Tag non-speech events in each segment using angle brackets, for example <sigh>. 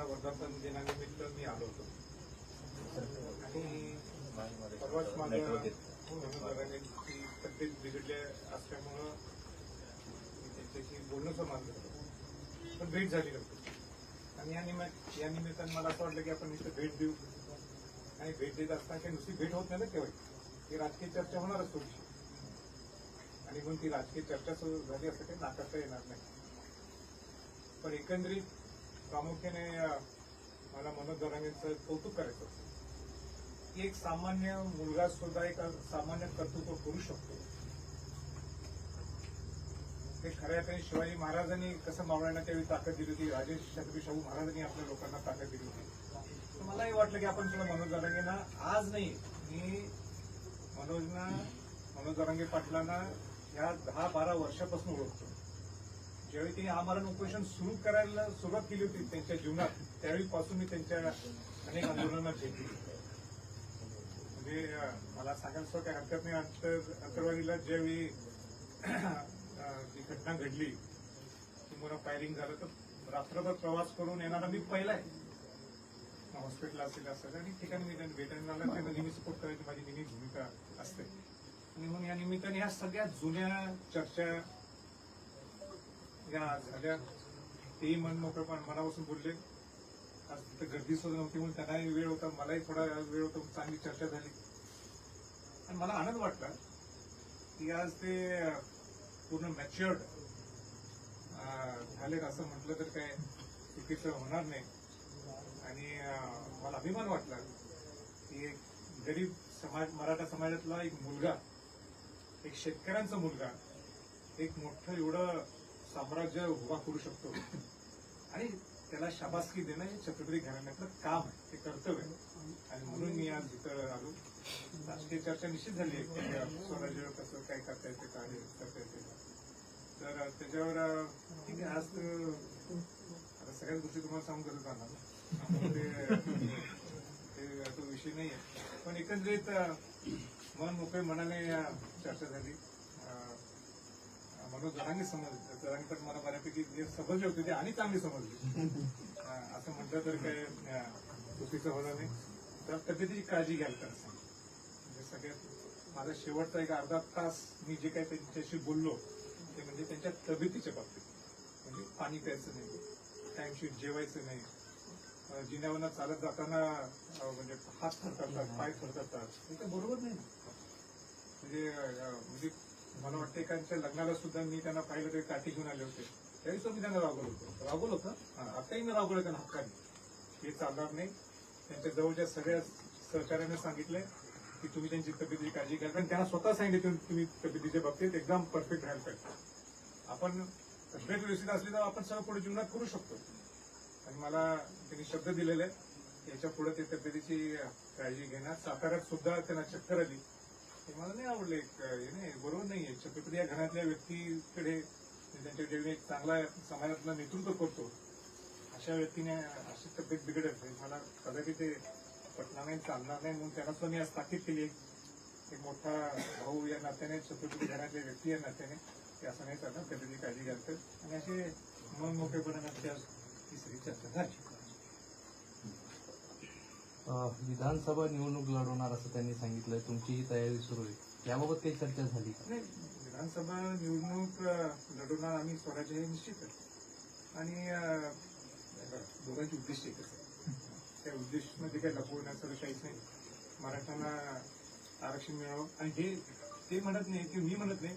पंधरा वर्धापन दिनानिमित्त मी आलो होतो. आणि परवाच माझं ती तब्येत बिघडली असल्यामुळं मी त्यांच्याशी बोलणं समाज पण भेट झाली नव्हती आणि या निमित्त या निमित्तानं मला असं वाटलं की आपण इथं भेट देऊ. आणि भेट देत असताना काही नुसती भेट होत नाही ना केव्हा ती राजकीय चर्चा होणारच थोडीशी. आणि म्हणून ती राजकीय चर्चा सुरू झाली असं काही नाकारता येणार नाही. पण एकंदरीत प्रामुख्याने मला मनोज जरांगेंचं कौतुक करायचं असतं की एक सामान्य मुलगा सुद्धा एक सामान्य कर्तृत्व करू शकतो. ते खऱ्या अर्थाने शिवाजी महाराजांनी कसं मावळ्यांना त्यावेळी ताकद दिली होती राजेश छत्रपती शाहू महाराजांनी आपल्या लोकांना ताकद दिली होती. तर मलाही वाटलं की आपण सुद्धा मनोज जरांगेंना आज नाही मी मनोजना मनोज जरांगे पाटलांना ह्या दहा बारा वर्षापासून ओळखतो. ज्यावेळी त्यांनी आमरण उपोषण सुरू करायला सुरुवात केली होती त्यांच्या जीवनात त्यावेळीपासून मी त्यांच्या अनेक आंदोलनांना भेट दिली. म्हणजे मला सांगायला काही हरकत नाही अंतर अंतरवाडीला ज्यावेळी ती घटना घडली किंवा फायरिंग झालं तर रात्रभर प्रवास करून येणारा मी पहिला आहे. हॉस्पिटल असेल असं आणि ठिकाणी मी त्यांना भेटायला आला त्यांना नेहमी सपोर्ट करायची माझी नेहमी भूमिका असते. आणि म्हणून या निमित्ताने ह्या सगळ्या जुन्या चर्चा या झाल्या. तेही मन मोकळेपण मनापासून बोलले. आज तिथं गर्दी सुद्धा नव्हती म्हणून त्यांनाही वेळ होता. मलाही थोडा वेळ होता. चांगली चर्चा झाली. आणि मला आनंद वाटला की आज ते पूर्ण मॅच्युअर्ड झालेत असं म्हटलं तर काय चुकीचं होणार नाही. आणि मला अभिमान वाटला की एक गरीब समाज मराठा समाजातला एक मुलगा एक शेतकऱ्यांचा मुलगा एक मोठं एवढं साम्राज्य उभा करू शकतो. आणि त्याला शाबासकी देणं हे छत्रपती घराण्यातलं काम आहे. ते कर्तव्य आहे. आणि म्हणून मी आज इथं आलो. राजकीय चर्चा निश्चित झाली आहे. की स्वराज्य कसं काय करता येते काय करता येते. तर त्याच्यावर ठीक आहे आज आता सगळ्याच गोष्टी तुम्हाला सांगून करत जाणार ते तो विषय नाही आहे. पण एकंदरीत मन मोकळे मनाने या चर्चा झाली. मनोज जरांगे समज जरांगे तर मला बऱ्यापैकी जे समजले होते ते आणि चांगले समजले. <laughs> असं म्हटलं तर काय चुकीचं होणार नाही. तर तब्येतीची काळजी घ्यायला तर म्हणजे सगळ्यात माझा शेवटचा एक अर्धा तास मी जे काही त्यांच्याशी बोललो ते म्हणजे त्यांच्या तब्येतीच्या बाबतीत. म्हणजे पाणी प्यायचं नाही टाइमशीर जेवायचं नाही. जिन्यावरनं चालत जाताना म्हणजे हात थरथरतात पाय थरथरतात हे तर बरोबर नाही. म्हणजे म्हणजे मला वाटतं एकांच्या लग्नाला सुद्धा मी त्यांना पाहिलं तरी काठी घेऊन आले होते. तरी सुद्धा मी त्यांना रागवलं होतं. रागवलं होतं? आताही मी रागवलं त्यांना हक्काने. हे चालणार नाही. त्यांच्या जवळच्या सगळ्या सहकार्याने सांगितलंय की तुम्ही त्यांची तब्येतीची काळजी घ्या. कारण त्यांना स्वतः सांगितलं तुम्ही तब्येतीच्या बाबतीत एकदम परफेक्ट राहायला पाहिजे. आपण तब्येत व्यवस्थित असली तर आपण सगळं पुढे जीवनात करू शकतो. आणि मला त्यांनी शब्द दिलेले आहेत. याच्यापुढे ते तब्येतीची काळजी घेणार साताऱ्यात सुद्धा त्यांना चक्कर आली. मला नाही आवडले एक, हे नाही बरोबर नाहीये छत्रपती या घरातल्या व्यक्तीकडे त्यांच्याकडे एक चांगला समाजातला नेतृत्व करतो. अशा व्यक्तीने अशी तब्येत बिघडत मला कदाचित ते पटणार नाही चालणार नाही म्हणून त्यांना सुद्धा मी आज ताकीद केली एक मोठा भाऊ या नात्याने छत्रपती घरातल्या व्यक्ती या नात्याने ते असं नाही चालणार तब्येतीची काळजी घालतात आणि असे मन मोकळेपणाने आज तिसरी चर्चा झाली. विधानसभा निवडणूक लढवणार असं त्यांनी सांगितलं तुमची ही तयारी सुरू आहे. याबाबत काही चर्चा झाली का? नाही विधानसभा निवडणूक लढवणार आम्ही स्वराज्य हे निश्चित आहे. आणि दोघांची उद्दिष्ट एकच आहे. त्या उद्दिष्टमध्ये काही लपवण्याचं काहीच नाही. मराठ्यांना आरक्षण मिळावं. आणि हे ते म्हणत नाही की मी म्हणत नाही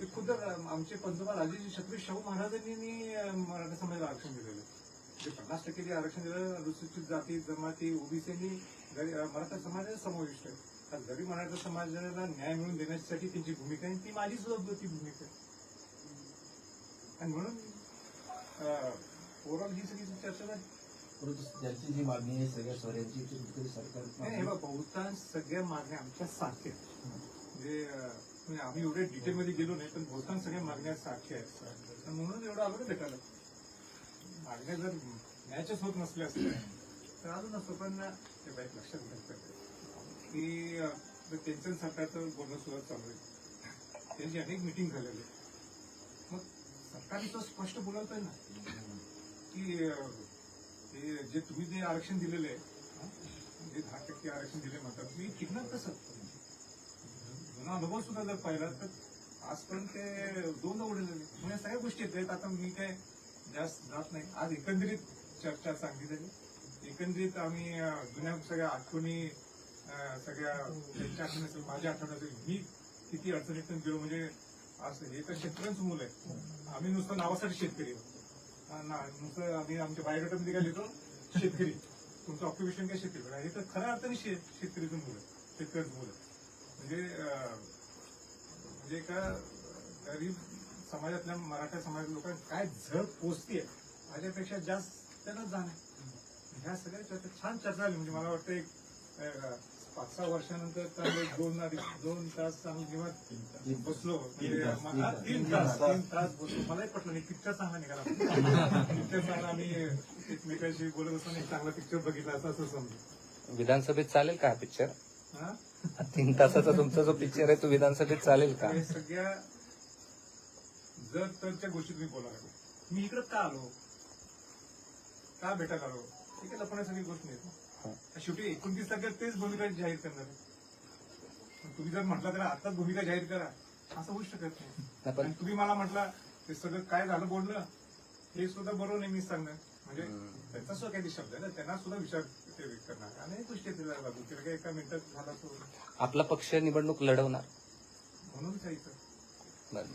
ते खुद आमचे पंतप्रधान राजेजी छत्रपती शाहू महाराजांनी मराठा समाजाला आरक्षण दिलेलं आहे. जे पन्नास टक्के जे आरक्षण दिलं अनुसूचित जाती जमाती ओबीसीनी मराठा समाजाचा समाविष्ट आहे. आज गरीब मराठा समाजाला न्याय मिळवून देण्यासाठी त्यांची भूमिका आहे ती माझी सुद्धा ती भूमिका आहे. आणि म्हणून ओव्हरऑल ही सगळी चर्चा झाली. परंतु ज्यांची जी मागणी आहे सगळ्या कुठेतरी सरकार हे बहुतांश सगळ्या मागण्या आमच्या सारख्या आहेत. म्हणजे म्हणजे आम्ही एवढे डिटेलमध्ये गेलो नाही पण बहुतांश सगळ्या मागण्या सारख्या आहेत. म्हणून एवढं आलो भेटायला मागण्या जर मॅचच होत नसल्या असल्या तर अजून असतो पण ते बाईक लक्षात घ्यायचं की अं, तर त्यांचं सरकारचं बोलणं सुद्धा चालू आहे त्यांची अनेक मिटिंग झालेली आहे. मग सरकारने तर स्पष्ट बोलायला आहे ना की जे तुम्ही जे आरक्षण दिलेलं आहे जे दहा टक्के आरक्षण दिले म्हणतात मी टिकणार कसं जुना अनुभव सुद्धा जर पाहिला तर आजपर्यंत ते दोन उडे झाले म्हणजे सगळ्या गोष्टी आहेत. आता मी काय जास्त जात नाही. आज एकंदरीत चर्चा चांगली झाली. एकंदरीत आम्ही जुन्या सगळ्या आठवणी सगळ्या त्यांच्या आठवणी असेल माझ्या आठवणी असेल मी किती अडचणीतून गेलो. म्हणजे असं हे तर शेतकऱ्यांचं मुलं आहे. आम्ही नुसतं नावासाठी शेतकरी. ना नुसतं आम्ही आमच्या बायोडेटामध्ये काय लिहितो? शेतकरी. तुमचं ऑक्युपेशन काय शेतकरी? हे तर खऱ्या अर्थाने शेतकरीचं मुलं शेतकऱ्याचं मुलं म्हणजे म्हणजे का गरीब समाजातल्या मराठा समाजातल्या लोकांना काय झळ पोचते माझ्यापेक्षा जास्त त्यांना जाण ह्या सगळ्या चर्चा छान चर्चा झाली. म्हणजे मला वाटतं एक पाच सहा वर्षानंतर चांगले दोन दोन तास चांगली जेव्हा बसलो म्हणजे तीन तास. तीन तीन तास तास. तीन तास बसलो. मलाही पटलं नाही पिक्चर चांगला निघाला. पिक्चर चांगला आम्ही एकमेकांशी बोलत असताना एक चांगला पिक्चर बघितला असं असं समजू विधानसभेत चालेल का हा पिक्चर हा? तीन तासाचा तुमचा जो पिक्चर आहे तो विधानसभेत चालेल का? सगळ्या जर तरच्या गोष्टी तुम्ही बोला मी इकडे का आलो? का भेटायला आलो? ठीक आहे लपण्यासाठी गोष्ट नाही. शेवटी एकोणतीस तारखेला तेच भूमिका जाहीर करणार तुम्ही जर म्हटलं तर आताच भूमिका जाहीर करा असं होऊ शकत नाही. आणि तुम्ही मला म्हटलं ते सगळं काय झालं बोलणं हे सुद्धा बरोबर नाही मी सांगणार. म्हणजे त्यांचा सुद्धा काही शब्द आहे ना त्यांना सुद्धा विचार करणार. अनेक गोष्टी काही एका मिनिटात झाला तो आपला पक्ष निवडणूक लढवणार. म्हणून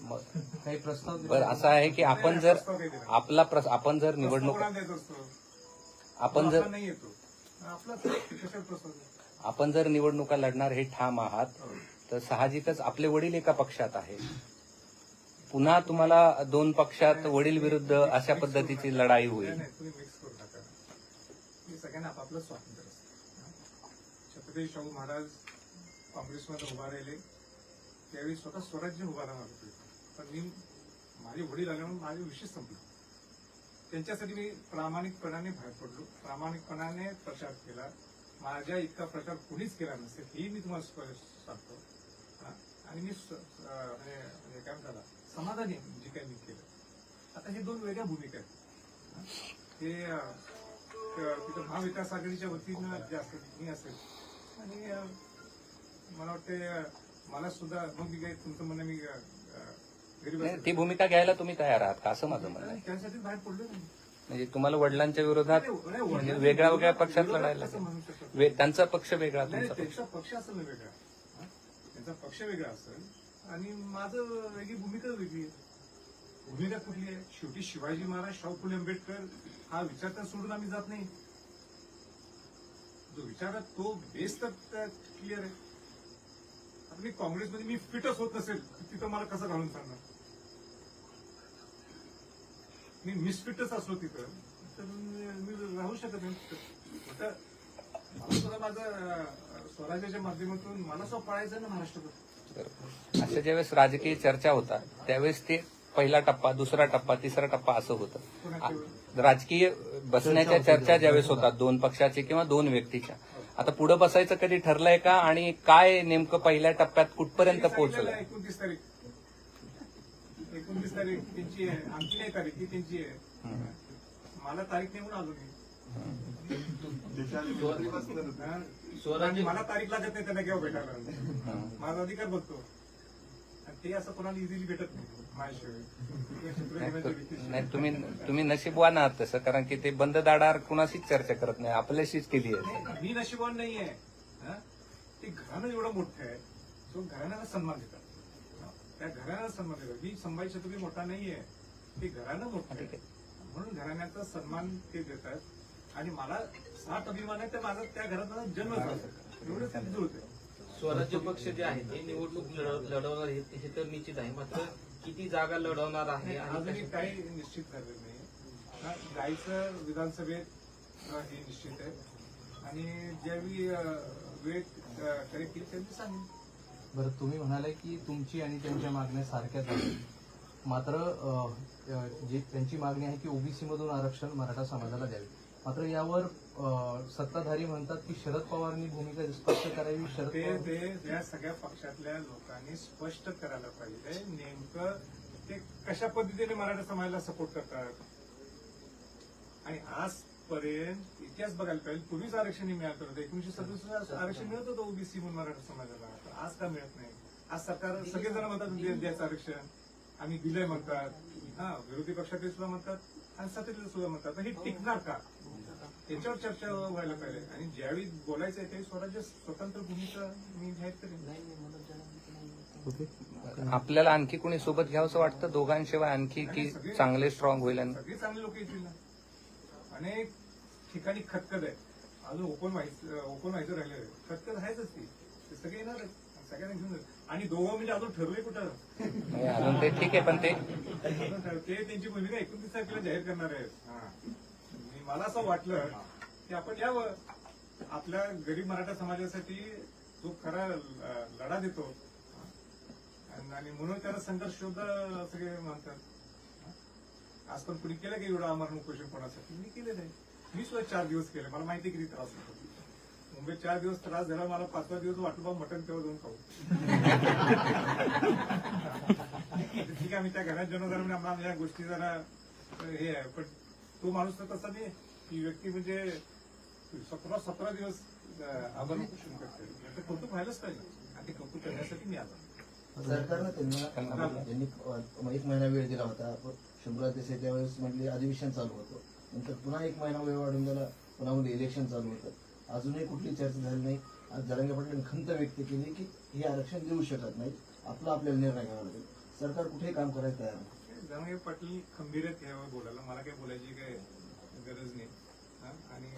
मग काही प्रस्ताव? बरं असं आहे की आपण जर आपला प्रस- आपण जर निवडणूक प्रस्ताव कोणाला द्यायचा असतो? आपण तो जर आपला नाही येतो. आपला कशाला प्रस्ताव द्यायचा? आपण जर निवडणुका लढणार हे ठाम आहात हो. तर साहजिकच आपले वडील एका पक्षात आहे. पुन्हा तुम्हाला दोन पक्षात वडील विरुद्ध अशा पद्धतीची लढाई नाही, होईल. नाही, तुम्ही मिक्स करू नका. हे सगळ्यांना आपापलं स्वातंत्र्य असतं छत्रपती शाहू महाराज काँग्रेसमध्ये उभा राहिले. त्यावेळी स्वतः स्वराज्य उभा राहणार होते. पण मी माझे वडील आल्यामुळे माझे विषय संपला. त्यांच्यासाठी मी प्रामाणिकपणाने बाहेर पडलो. प्रामाणिकपणाने प्रचार केला. माझ्या इतका प्रचार कुणीच केला नसेल हे मी तुम्हाला स्पष्ट सांगतो. आणि मी म्हणजे, म्हणजे काय म्हणतात समाधानी जे काही मी केलं. आता हे दोन वेगळ्या भूमिका आहेत. हे? तिथं महाविकास आघाडीच्या वतीनं जे असेल मी असेल. आणि मला वाटते मला सुद्धा मग मी काय तुमचं म्हणणं मी गरीब नाही. ती भूमिका घ्यायला तुम्ही तयार आहात का? असं माझं म्हणणं आहे. त्यासाठी बाहेर पडलो म्हणजे तुम्हाला वडिलांच्या विरोधात नाही, म्हणजे वेगळ्या वेगळ्या पक्षात विरोधात लढायला कसं म्हणू शकत नाही. वे- त्यांचा पक्ष वेगळा नाही तुमचा पक्ष त्यांचा पक्ष. असेल ना वेगळा. हा? त्यांचा पक्ष वेगळा असेल. आणि माझं वेगळी भूमिका वेगळी आहे. भूमिका कुठली आहे? शेवटी शिवाजी महाराज शाहू फुले आंबेडकर हा विचार तर सोडून आम्ही जात नाही. जो विचार आहे तो बेस तर क्लिअर आहे. मी काँग्रेसमध्ये मी फिटच होत नसेल तिथं मला कसं घालून सांगणार? मी मिसफिटच असलो तिथं तर मी राहू शकत नाही सुद्धा माझं स्वराज्याच्या माध्यमातून मला सुद्धा पळायचं आहे ना महाराष्ट्रात. अशा ज्यावेळेस राजकीय चर्चा होतात त्यावेळेस ते पहिला टप्पा दुसरा टप्पा तिसरा टप्पा असं होतं. राजकीय बसण्याच्या चर्चा ज्यावेळेस होतात दोन पक्षाचे किंवा दोन व्यक्तीच्या. आता पुढे बसायचं कधी ठरलंय का? आणि काय नेमकं पहिल्या टप्प्यात कुठपर्यंत पोहोचलंय? एकोणतीस तारीख. एकोणतीस तारीख त्यांची आहे. आमची नाही तारीख ती त्यांची आहे. मला तारीख नाही म्हणून आलो मी. हा? आणि मला तारीख लागत नाही त्यांना केव्हा भेटायला. माझा अधिकार बघतो. आणि ते असं कोणाला इझिली भेटत नाही. नाही तुम्ही तुम्ही नशीबवान आहात तसं कारण की ते बंद दाडार कुणाशीच चर्चा करत नाही आपल्याशीच केली आहे. नाही, मी नशिबान नाहीये. हा? ते घराणं एवढं मोठं आहे तो घराण्याला सन्मान देतात. हा? त्या घराण्याला सन्मान देतात. मी संभाजी छत्रपती मोठा नाहीये ते घराणं मोठं ठीक आहे. आहे म्हणून घराण्याचा सन्मान ते देतात. आणि मला साठ अभिमान आहे तर माझा त्या घरात माझा जन्म झाला. एवढंच त्यांचं होतं स्वराज्य पक्ष जे आहे ते निवडणूक लढ- लढवणार हे हे तर निश्चित आहे. मात्र किती जागा लढवणार आहे आणि अजूनही काही निश्चित झालेलं नाही. हा, जायचं विधानसभेत हे निश्चित आहे. आणि ज्यावेळी वेळ करेक्ट येईल त्यांनी सांगेन बरं तुम्ही म्हणाले की तुमची आणि त्यांच्या मागण्या सारख्याच आहेत. मात्र जी त्यांची मागणी आहे की ओबीसी मधून आरक्षण मराठा समाजाला द्यावे. मात्र यावर सत्ताधारी म्हणतात की शरद पवारांनी भूमिका स्पष्ट करावी शरद ते या सगळ्या पक्षातल्या लोकांनी स्पष्ट करायला पाहिजे. नेमकं ते कशा पद्धतीने मराठा समाजाला सपोर्ट करतात? आणि आज आजपर्यंत इतिहास बघायला पाहिजे. पूर्वीच आरक्षण मिळालं होतं. एकोणीशे सदुसष्ट आरक्षण मिळत होतं ओबीसी म्हणून मराठा समाजाला. आज का मिळत नाही? आज सरकार सगळेजण म्हणतात द्यायचं आरक्षण. आम्ही दिलंय म्हणतात. हा विरोधी पक्षातील सुद्धा म्हणतात. आणि सत्तेतील सुद्धा म्हणतात. हे टिकणार का? याच्यावर चर्चा व्हायला पाहिजे. आणि ज्यावेळी बोलायचं आहे त्यावेळी स्वराज्य स्वतंत्र भूमिका मी जाहीर करेन. आपल्याला आणखी कोणी सोबत घ्यावंसं वाटतं? दोघांशिवाय आणखी की चांगले स्ट्रॉंग होईल आणि सगळी चांगली लोक येतील ना. अनेक ठिकाणी खतखत आहे अजून ओपन व्हायचं ओपन व्हायचं राहिलं आहे खतखत आहेच ती. ते सगळे येणार सगळ्यांना घेऊन. आणि दोघं म्हणजे अजून ठरले कुठं? नाही, अजून ते ठीक आहे पण ते त्यांची भूमिका एकोणतीस तारखेला जाहीर करणार आहेत. हा. आणि मला असं वाटलं की आपण यावं आपल्या गरीब मराठा समाजासाठी जो खरा लढा देतो आणि- म्हणून त्याला संघर्ष शोध सगळे म्हणतात. आज पण कुणी केलं की एवढं आमरण उपोषण कोणासाठी? मी केले नाही. मी सुद्धा चार दिवस केले. मला माहिती किती त्रास होतो. मुंबईत चार दिवस त्रास झाला मला पाचवा दिवस वाटलं बा मटण तेव्हा जाऊन खाऊ. ठीक आहे आम्ही त्या घरात जन्म झाला म्हणजे आम्हाला या गोष्टी जरा हे आहे पण तो माणूस तर तसा नाही. ती व्यक्ती म्हणजे सतरा सतरा दिवस आभार उपोषण करते. कौतुक व्हायलाच पाहिजे. आणि ते कौतुक करण्यासाठी मी आलो सरकारनं त्यांना एक महिना वेळ दिला होता. शंभर देसाई त्यावेळेस म्हटले अधिवेशन चालू होतं. नंतर पुन्हा एक महिना वेळ वाढून दिला पुन्हा मध्ये इलेक्शन चालू होतं. अजूनही कुठली चर्चा झाली नाही. आज जरांगे पाटलांनी खंत व्यक्त केली की हे आरक्षण देऊ शकत नाही आपला आपल्याला निर्णय घ्यावा लागेल. सरकार कुठेही काम करायला तयार नाही. जरांगे पाटील खंबीर आहेत यावर बोलायला. मला काही बोलायची काही गरज नाही. हा? आणि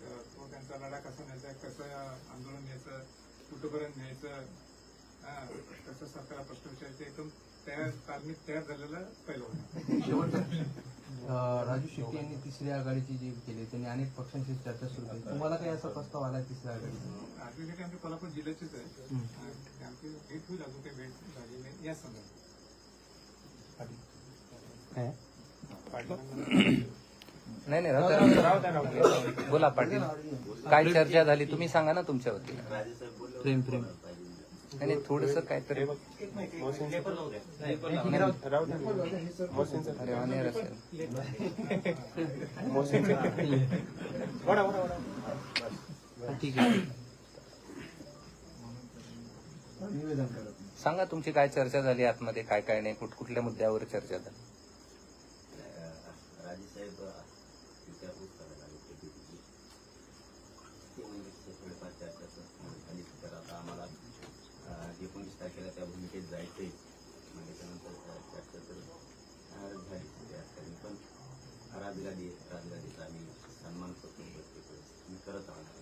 तो त्यांचा लढा कसा न्यायचा कसं आंदोलन न्यायचं कुठंपर्यंत न्यायचं हा, कसं सरकारला प्रश्न विचारायचे एकदम तयार तालमीत तयार झालेला पहिलं राजू शेट्टी यांनी तिसरी आघाडीची जी केली त्यांनी अनेक पक्षांशी चर्चा सुरू केली. तुम्हाला काही असा प्रस्ताव आला तिसऱ्या आघाडीचा? आमच्या कोल्हापूर जिल्ह्याचीच आहे. आमची भेट होईल अजून काही भेट झाली नाही. या संदर्भात. नाही नाही राहू द्या. बोला पाटील. काय चर्चा झाली तुम्ही सांगा ना तुमच्या वतीने. प्रेम प्रेम. नाही नाही, थोडंसं काहीतरी अरे अनेर असेल. ठीक आहे. निवेदन करत सांगा तुमची काय चर्चा झाली आतमध्ये? काय काय नाही? कुठकुठल्या मुद्द्यावर चर्चा झाली? राजेसाहेब एकोणीस तारखेला त्या भूमिकेत जायचंय म्हणजे त्यानंतर चर्चा तर झाली त्या पण राजगादी राजगादीचा आम्ही सन्मान करतो प्रत्येक वेळेस मी करत राहणार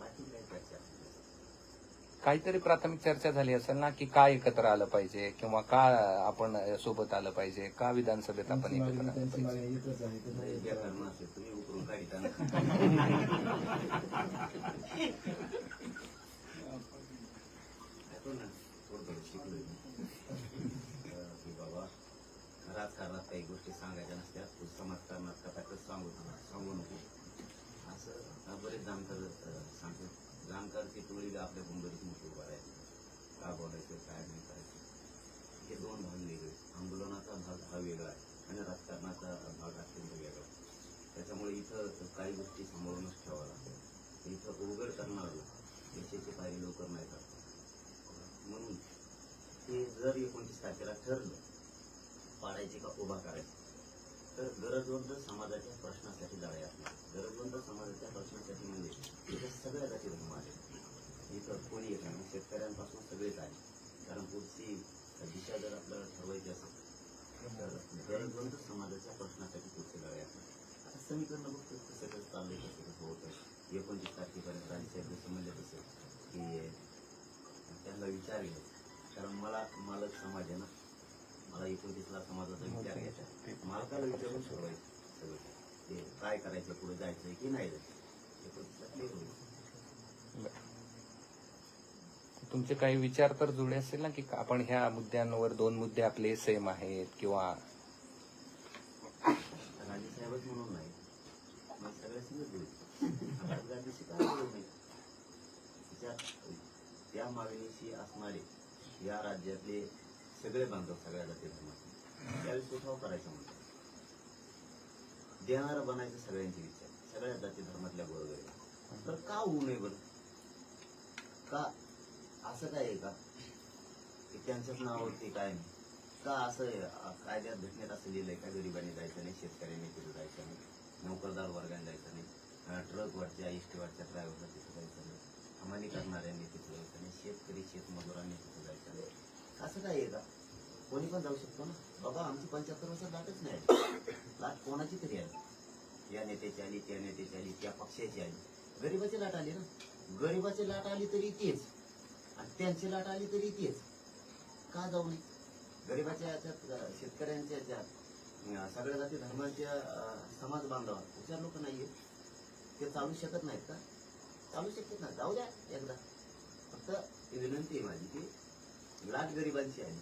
बाकी काय चर्चा? काहीतरी प्राथमिक चर्चा झाली असेल ना की का एकत्र आलं पाहिजे किंवा का आपण सोबत आलं पाहिजे? का विधानसभेत आपण एकत्र आलं की बाबा राजकारणात काही गोष्टी सांगायच्या नसत्यात तू समाजकारणात कसं सांगू सांगू नको. असं बरेच जाणकार सांगतात. जाणकार ते टोळी आपल्या बरोबरच मोठी उभा का बोलायचं काय नाही करायचं. हे दोन भाग वेगळे. आंदोलनाचा भाग हा वेगळा आहे आणि राजकारणाचा भाग अत्यंत वेगळा त्याच्यामुळे इथं काही गोष्टी सांभाळूनच ठेवाव्या लागतात इथं उघड करणार यशाची पायरी लवकर नाही करतात म्हणून ते जर एकोणतीस तारखेला ठरलं पाडायचे का उभा करायचे? तर गरजवंत समाजाच्या प्रश्नासाठी लढाई असणार गरजवंत समाजाच्या प्रश्नासाठी म्हणजे इथं सगळ्या जाती धर्म आले इथं कोणी येत नाही शेतकऱ्यांपासून सगळेच आले कारण पुढची दिशा जर आपल्याला ठरवायची असेल तर गरजवंत समाजाच्या प्रश्नासाठी पुढची लढाई असणार आता समीकरण बघतो कसं कसं चाललंय कसं कसं होतं एकोणतीस तारखेपर्यंत राजसाहेब जसं तसं. की त्यांना विचार कारण मला मालक समाज आहे ना मला एकोणतीसला समाजाचा विचार घ्यायचा. मालकाला विचारून ठरवायचं सगळं. ते काय करायचं पुढे जायचं की नाही? जायचं एकोणतीसला clear होईल तुमचे काही विचार तर जुळे असेल ना की आपण ह्या मुद्द्यांवर दोन मुद्दे आपले सेम आहेत किंवा राजेसाहेबच म्हणून नाही. मग त्या मागणीशी असणारे या राज्यातले सगळे बांधव सगळ्या जाती धर्माचे. त्यावेळेस उठाव हो करायचा म्हणतात? देणार बनायचं सगळ्यांची इच्छा सगळ्या जाती धर्मातल्या गोरगरीब तर का होऊ नये बरं? का असं काय आहे का? की त्यांच्याच नावावरती काय नाही? का असं आहे, कायद्यात घटनेत असं लिहिलंय का गरिबांनी जायचं नाही शेतकऱ्यांनी तिथं जायचं नाही नोकरदार वर्गाने जायचं नाही अ, ट्रकवरच्या इष्टीवरच्या ड्रायव्हरला तिथं जायचं नाही हमाली करणाऱ्यांनी तिथं जायचं नाही शेतकरी शेतमजुरांनी तिथं जायचं नाही असं काय आहे का? कोणी पण जाऊ शकतो ना. बाबा आमची पंच्याहत्तर वर्षात लाटच नाही. लाट कोणाची तरी आली या नेत्याची आली त्या नेत्याची आली त्या पक्षाची आली. गरिबाची लाट आली ना. गरिबाची लाट आली तरी तेच. आणि त्यांची लाट आली तरी तेच. का जाऊ नये? गरिबाच्या याच्यात शेतकऱ्यांच्या याच्यात सगळ्या जाती धर्माच्या समाज बांधवात हुशार लोक नाहीये ते चालू शकत नाहीत का? चालू शकत नाही जाऊ द्या एकदा. फक्त विनंती आहे माझी की लाट गरिबांची आहे.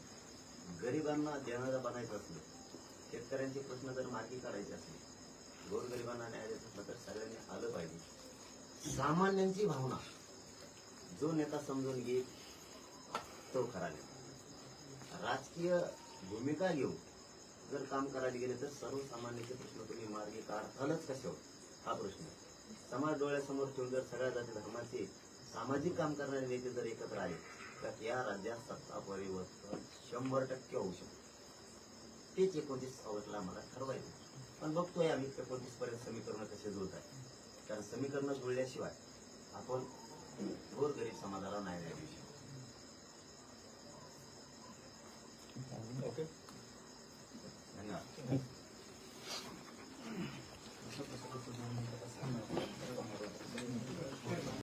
गरिबांना देणारा बनायचं असलं शेतकऱ्यांचे प्रश्न जर मार्गी काढायचे असले गोरगरिबांना न्याय द्यायचं असलं तर सगळ्यांनी आलं पाहिजे. सामान्यांची भावना जो नेता समजून घेईल तो खरा नेता. राजकीय भूमिका घेऊन जर काम करायला गेले तर सर्वसामान्यांचे प्रश्न तुम्ही मार्गी काढतालच कसे हो? हा प्रश्न आहे. समाज डोळ्यासमोर ठेवून जर सगळ्या जाती धर्माचे सामाजिक काम करणारे नेते जर एकत्र आले टप्प्यात या राज्यात सत्ता परिवर्तन शंभर टक्के होऊ शकतो. तेच एकोणतीस ऑगस्टला आम्हाला ठरवायचं. पण बघतोय आम्ही एकोणतीस पर्यंत समीकरण कसे जुळत आहे कारण समीकरण जुळल्याशिवाय आपण गोरगरीब समाजाला नाही देऊ शकतो. ओके. धन्यवाद.